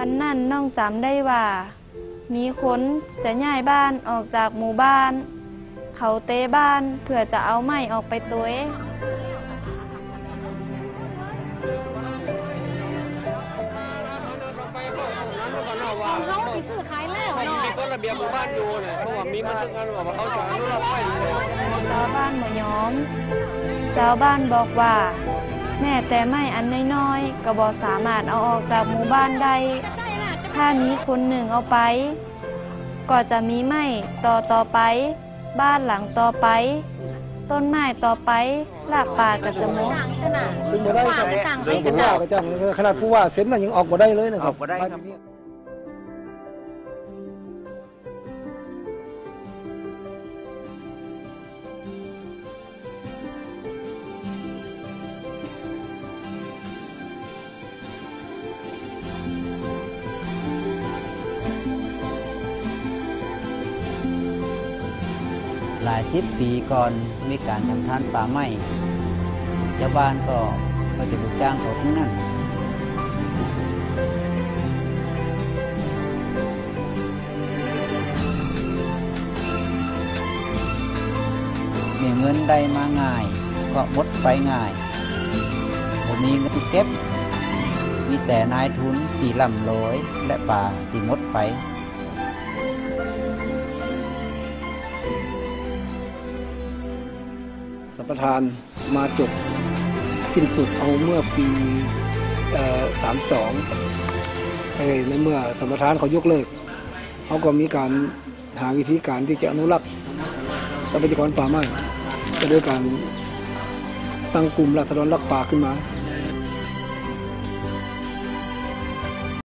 วันนั้นน้องจำได้ว่า มีคนจะย้ายบ้านออกจากหมู่บ้าน เขาเตะบ้านเพื่อจะเอาไม้ออกไปตัวเองเขาไปซื้อขายแล้วไม่เนาะมีกฎระเบียบหมู่บ้านอยู่เนี่ยเพราะว่ามีมันถึงกันว่าเขาจะอนุรักษ์ไว้อยู่แล้วชาวบ้านบ่ยอมชาวบ้านบอกว่า แม่แต่ไม้อันน้อยๆก็บอกสามารถเอาออกจากหมู่บ้านได้ ถ้ามีคนหนึ่งเอาไป ก็จะมีไม้ต่อต่อไป บ้านหลังต่อไป ต้นไม้ต่อไปลากป่าก็จะหมดต่างขนาดถึงจะได้ว่าครับไปต่างไปผู้ขนาว่าดก็จังขนาดผู้ว่าเซ็นมันยังออกมาได้เลยนะครับออกบ่ได้ครับ ลายสิบปีก่อนมีการทำทานป่าไม้ชาวบ้านก็มาจะลูกจ้างเขาทั้งนั้นมีเงินได้มาง่าย ก็หมดไปง่ายผมมีเงินเก็บ มีแต่นายทุนที่ร่ำรวยและป่าที่หมดไป สัมปทานมาจบสิ้นสุดเอาเมื่อปีสามสองในเมื่อสัมปทานเขายกเลิกเขาก็มีการหาวิธีการที่จะอนุรักษ์ทรัพยากรป่าไม้ก็ด้วยการตั้งกลุ่มรัษฎรรักป่าขึ้นมา